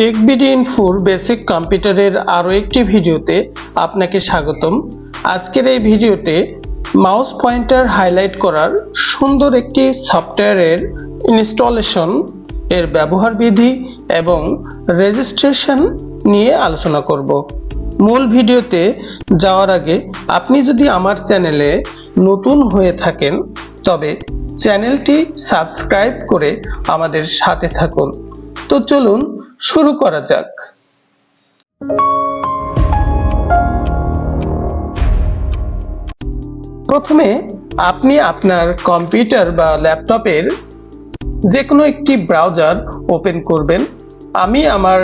TechBD ইনফোর basic কম্পিউটারের আরও একটি ভিডিওতে আপনাকে স্বাগতম। আজকের এই ভিডিওতে মাউস পয়েন্টার হাইলাইট করার সুন্দর একটি সফটওয়্যারের ইনস্টলেশন এর ব্যবহার বিধি এবং রেজিস্ট্রেশন নিয়ে আলোচনা করব। মূল ভিডিওতে যাওয়ার আগে আপনি যদি আমার চ্যানেলে নতুন হয়ে থাকেন, তবে চ্যানেলটি সাবস্ক্রাইব করে আমাদের সাথে থাকুন। তো চলুন শুরু করা যাক। প্রথমে আপনি আপনার কম্পিউটার বা ল্যাপটপের যে কোনো একটি ব্রাউজার ওপেন করবেন। আমি আমার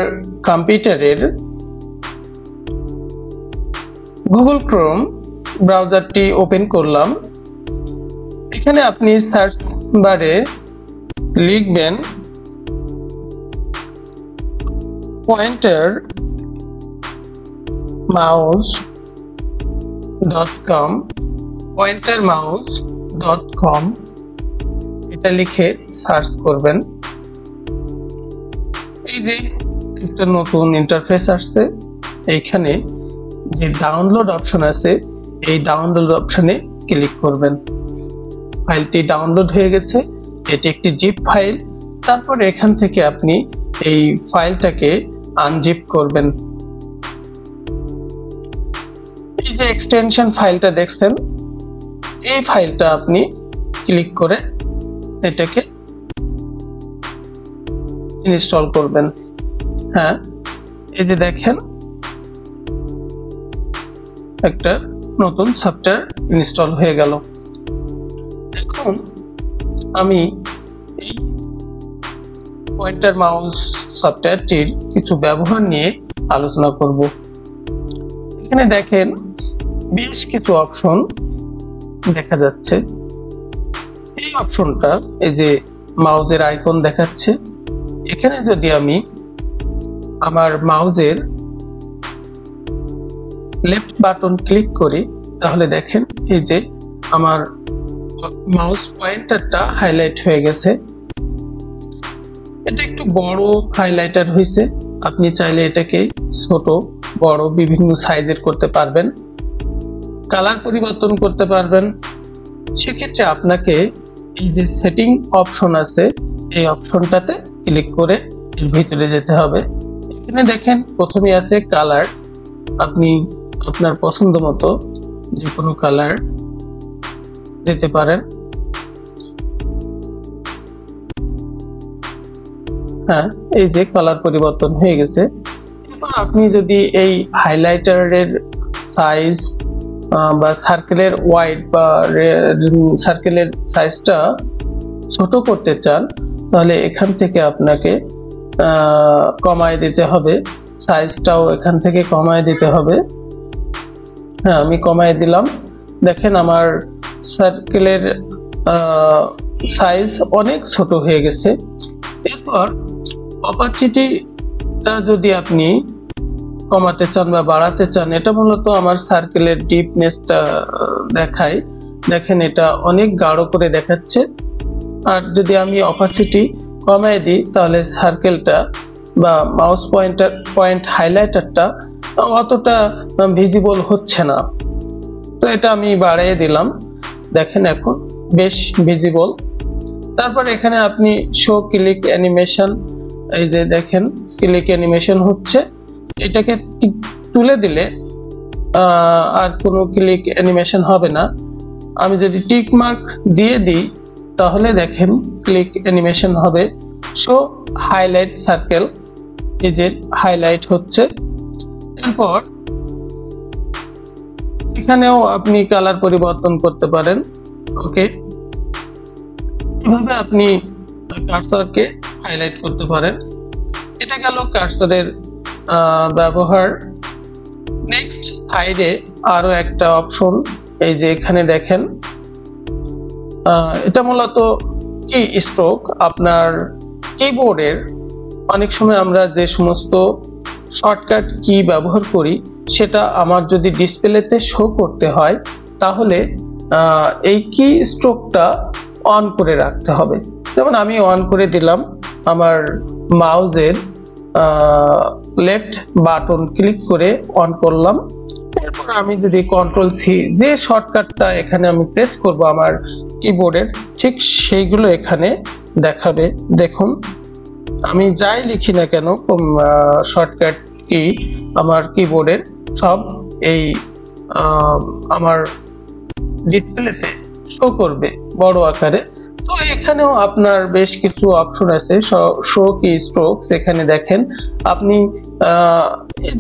কম্পিউটারের গুগল ক্রোম ব্রাউজারটি ওপেন করলাম। এখানে আপনি সার্চ বারে লিখবেন pointer mouse dot com pointer mouse dot com এটা লিখে সার্চ করবেন। এই যে একটা নতুন ইন্টারফেস আসছে, এইখানে যে ডাউনলোড অপশন আছে, এই ডাউনলোড অপশনে ক্লিক করবেন। ফাইলটি ডাউনলোড হয়ে গেছে, এটি একটি জিপ ফাইল তারপর এখান থেকে আপনি এই ফাইলটাকে আনজিপ করবেন। এই যে এক্সটেনশন ফাইলটা দেখছেন, এই ফাইলটা আপনি ক্লিক করে এটাকে ইনস্টল করবেন। হ্যাঁ এই যে দেখেন, একটা নতুন সফটওয়্যার ইনস্টল হয়ে গেল। এখন আমি পয়েন্টার মাউস সফটওয়্যারটির কিছু ব্যবহার নিয়ে আলোচনা করব। এখানে দেখেন বেশ কিছু অপশন দেখা যাচ্ছে। এই অপশনটা এই যে মাউজের আইকন দেখাচ্ছে। এখানে যদি আমি আমার মাউজের লেফট বাটন ক্লিক করি, তাহলে দেখেন এই যে আমার মাউস পয়েন্টারটা হাইলাইট হয়ে গেছে। এটা একটু বড় হাইলাইটার হয়েছে আপনি চাইলে এটাকে ছোট, বড় বিভিন্ন সাইজের করতে পারবেন। কালার পরিবর্তন করতে পারবেন। সেক্ষেত্রে আপনাকে এই যে সেটিং অপশন আছে, এই অপশনটাতে ক্লিক করে এর ভিতরে যেতে হবে। এখানে দেখেন, প্রথমে আছে কালার আপনি আপনার পছন্দ মতো যে কোনো কালার দিতে পারেন। হ্যাঁ এই যে কালার পরিবর্তন হয়ে গেছে। এরপর আপনি যদি এই হাইলাইটারের সাইজ বা সার্কেলের ওয়াইড বা সার্কেলের সাইজটা ছোট করতে চান, তাহলে এখান থেকে আপনাকে কমায় দিতে হবে। সাইজটাও এখান থেকে কমায় দিতে হবে। হ্যাঁ আমি কমায় দিলাম। দেখেন আমার সার্কেলের সাইজ অনেক ছোট হয়ে গেছে। এরপর অপারচিটিটা যদি আপনি কমাতে চান বা বাড়াতে চান, এটা মূলত আমার সার্কেলের ডিপনেসটা দেখায়। দেখেন এটা অনেক গাঢ় করে দেখাচ্ছে। আর যদি আমি অপারচিটি কমায় দিই, তাহলে সার্কেলটা বা মাউস পয়েন্টার পয়েন্ট হাইলাইটারটা অতটা ভিজিবল হচ্ছে না। তো এটা আমি বাড়িয়ে দিলাম। দেখেন এখন বেশ ভিজিবল তারপর এখানে আপনি শো ক্লিক অ্যানিমেশন এই যে দেখেন ক্লিক অ্যানিমেশন হচ্ছে। এটাকে তুলে দিলে আর কোনো ক্লিক অ্যানিমেশন হবে না। আমি যদি টিক মার্ক দিয়ে দিই, তাহলে দেখেন ক্লিক অ্যানিমেশন হবে। শো হাইলাইট সার্কেল এই যে হাইলাইট হচ্ছে। এরপর এখানেও আপনি কালার পরিবর্তন করতে পারেন। ওকে এভাবে আপনি কার্সারকে হাইলাইট করতে পারেন? এটা গেল কার্সারের ব্যবহার। নেক্সট সাইডে আরও একটা অপশন এই যে এখানে দেখেন। এটা মূলত কি স্ট্রোক আপনার কিবোর্ডের অনেক সময় আমরা যে সমস্ত শর্টকাট কি ব্যবহার করি, সেটা আমার যদি ডিসপ্লেতে শো করতে হয়, তাহলে এই কি স্ট্রোকটা অন করে রাখতে হবে। যেমন আমি অন করে দিলাম আমার মাউজের লেফট বাটন ক্লিক করে অন করলাম। এরপর আমি যদি কন্ট্রোল সি যে শর্টকাটটা এখানে আমি প্রেস করব আমার কিবোর্ডের ঠিক সেইগুলো এখানে দেখাবে। দেখুন, আমি যাই লিখি না কেন শর্টকাট কি আমার কিবোর্ডের সব এই আমার ডিসপ্লেতে শো করবে বড় আকারে। তো এখানেও আপনার বেশ কিছু অপশন আছে। শো কি স্ট্রোকস এখানে দেখেন। আপনি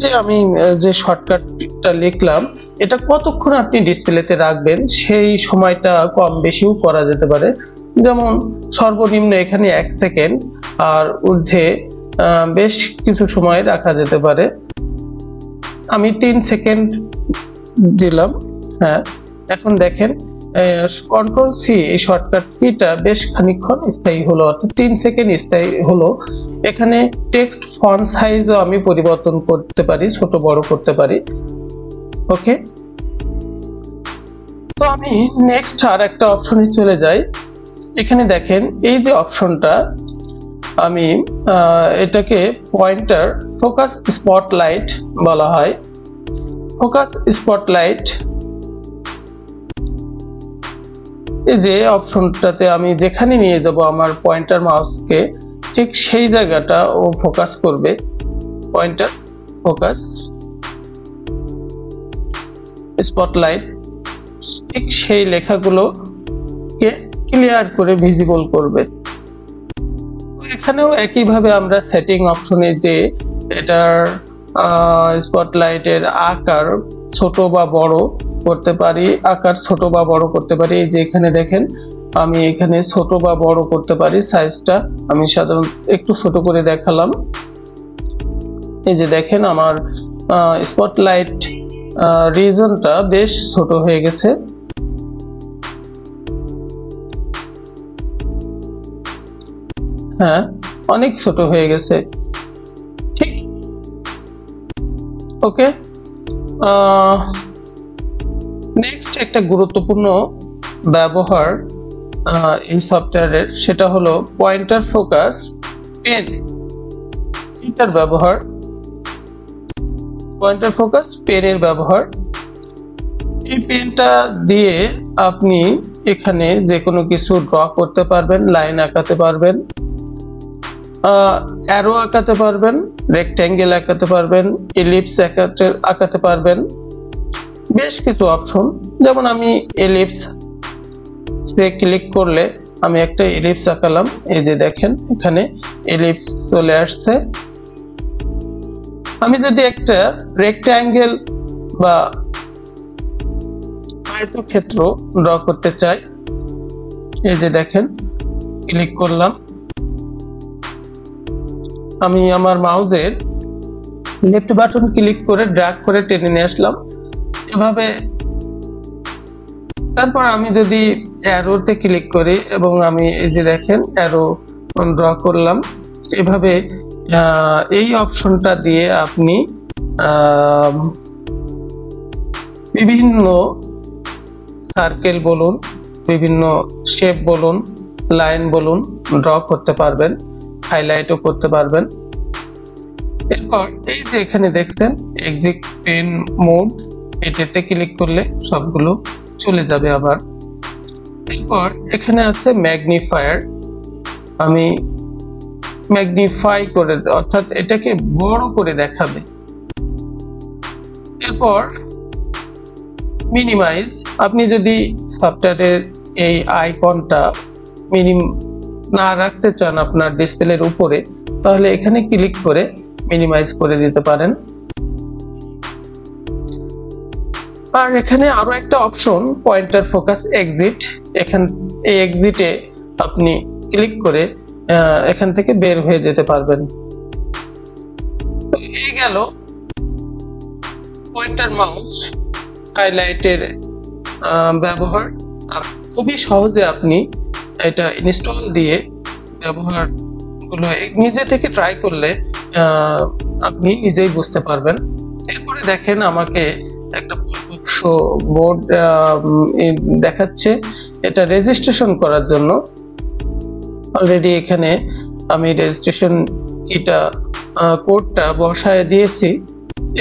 যে আমি, যে শর্টকাটটা লিখলাম, এটা কতক্ষণ আপনি ডিসপ্লেতে রাখবেন? সেই সময়টা কম বেশিও করা যেতে পারে। যেমন সর্বনিম্ন এখানে এক সেকেন্ড আর ঊর্ধ্বে বেশ কিছু সময় রাখা যেতে পারে। আমি তিন সেকেন্ড দিলাম। হ্যাঁ এখন দেখেন কন্ট্রোল সি এই শর্টকাট কিটা বেশ খানিকক্ষণ স্থায়ী হলো, অর্থাৎ তিন সেকেন্ড স্থায়ী হলো। এখানে টেক্সট ফন্ট সাইজও আমি পরিবর্তন করতে পারি, ছোট, বড় করতে পারি। ওকে তো আমি নেক্সট আর একটা অপশনে চলে যাই। এখানে দেখেন, এই যে অপশনটা আমি এটাকে পয়েন্টার ফোকাস স্পটলাইট বলা হয়। ফোকাস স্পটলাইট এই যে অপশনটাতে আমি যেখানে নিয়ে যাব আমার পয়েন্টার মাউসকে, ঠিক সেই জায়গাটা ও ফোকাস করবে। পয়েন্টার ফোকাস স্পটলাইট ঠিক সেই লেখাগুলোকে ক্লিয়ার করে ভিজিবল করবে। এখানেও একইভাবে আমরা সেটিং অপশনে যে এটার স্পটলাইটের আকার, ছোট বা বড় করতে পারি, আকার ছোট বা বড় করতে পারি। এই যে এখানে দেখেন, আমি এখানে ছোট বা বড় করতে পারি সাইজটা আমি সাধারণত একটু ছোট করে দেখালাম। এই যে দেখেন আমার স্পটলাইট রিজনটা বেশ ছোট হয়ে গেছে। হ্যাঁ অনেক ছোট হয়ে গেছে। ঠিক। ওকে নেক্সট একটা গুরুত্বপূর্ণ ব্যবহার এই সফটওয়্যারের সেটা হলো পয়েন্টার ফোকাস পেন এটার ব্যবহার পয়েন্টার ফোকাস পেনের ব্যবহার। এই পেনটা দিয়ে আপনি এখানে যে কোনো কিছু ড্র করতে পারবেন লাইন আঁকাতে পারবেন অ্যারো আঁকাতে পারবেন রেক্ট্যাঙ্গেল আঁকাতে পারবেন ইলিপস আঁকাতে আঁকাতে পারবেন। বেশ কিছু অপশন যেমন আমি এলিপস ক্লিক করলে আমি একটা এলিপস আঁকালাম। এই যে দেখেন, এখানে এলিপস চলে আসছে। আমি যদি একটা রেক্ট্যাঙ্গেল বা আয়তক্ষেত্র ড্র করতে চাই, এই যে দেখেন ক্লিক করলাম। আমি আমার মাউজের লেফট বাটন ক্লিক করে ড্রাগ করে টেনে নিয়ে আসলাম। এভাবে তারপর আমি যদি অ্যারোতে ক্লিক করি এবং আমি এই যে দেখেন অ্যারো ড্র করলাম, এভাবে এই অপশনটা দিয়ে আপনি বিভিন্ন সার্কেল বলুন, বিভিন্ন শেপ বলুন লাইন বলুন ড্র করতে পারবেন হাইলাইটও করতে পারবেন। এরপর এই যে এখানে দেখছেন এক্সিট পেন মোড এটাতে ক্লিক করলে সবগুলো চলে যাবে আবার। এরপর এখানে আছে ম্যাগনিফায়ার আমি ম্যাগনিফাই করে, অর্থাৎ এটাকে বড় করে দেখাবে। এরপর মিনিমাইজ আপনি যদি সফটওয়্যারের এই আইকনটা মিনিম না রাখতে চান আপনার ডিসপ্লের উপরে, তাহলে এখানে ক্লিক করে মিনিমাইজ করে দিতে পারেন। আর এখানে আরও একটা অপশন পয়েন্টার ফোকাস এক্সিট এখান, এই এক্সিটে আপনি ক্লিক করে এখান থেকে বের হয়ে যেতে পারবেন। তো এই গেল পয়েন্টার মাউস হাইলাইটের ব্যবহার। খুবই সহজে আপনি এটা ইনস্টল দিয়ে ব্যবহারগুলো নিজে থেকে ট্রাই করলে আপনি নিজেই বুঝতে পারবেন। এরপরে দেখেন আমাকে একটা পরামর্শ বোর্ড দেখাচ্ছে। এটা রেজিস্ট্রেশন করার জন্য। অলরেডি এখানে আমি রেজিস্ট্রেশন কিটা কোডটা বসায় দিয়েছি।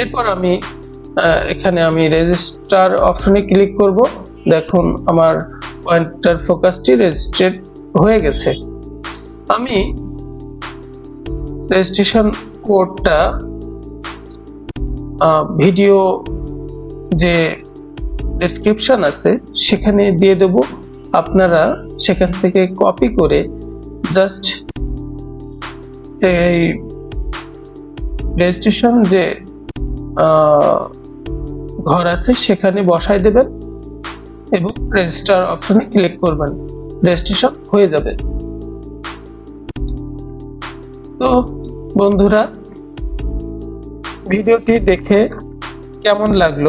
এরপর আমি এখানে আমি রেজিস্টার অপশনে ক্লিক করব। দেখুন, আমার পয়েন্টার ফোকাসটি রেজিস্ট্রেট হয়ে গেছে। আমি রেজিস্ট্রেশন কোডটা ভিডিও যে ডেসক্রিপশন আছে, সেখানে দিয়ে দেব। আপনারা সেখান থেকে কপি করে জাস্ট এই রেজিস্ট্রেশন যে ঘর আছে, সেখানে বসাই দেবেন এবং রেজিস্টার অপশনে ক্লিক করবেন। রেজিস্ট্রেশন হয়ে যাবে। তো বন্ধুরা, ভিডিওটি দেখে কেমন লাগল?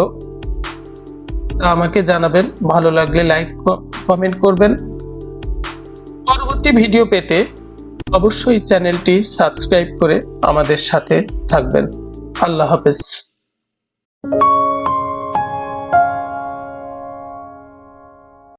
আমাকে জানাবেন, ভালো লাগলে লাইক কমেন্ট করবেন। পরবর্তী ভিডিও পেতে অবশ্যই চ্যানেলটি সাবস্ক্রাইব করে আমাদের সাথে থাকবেন। আল্লাহ হাফেজ।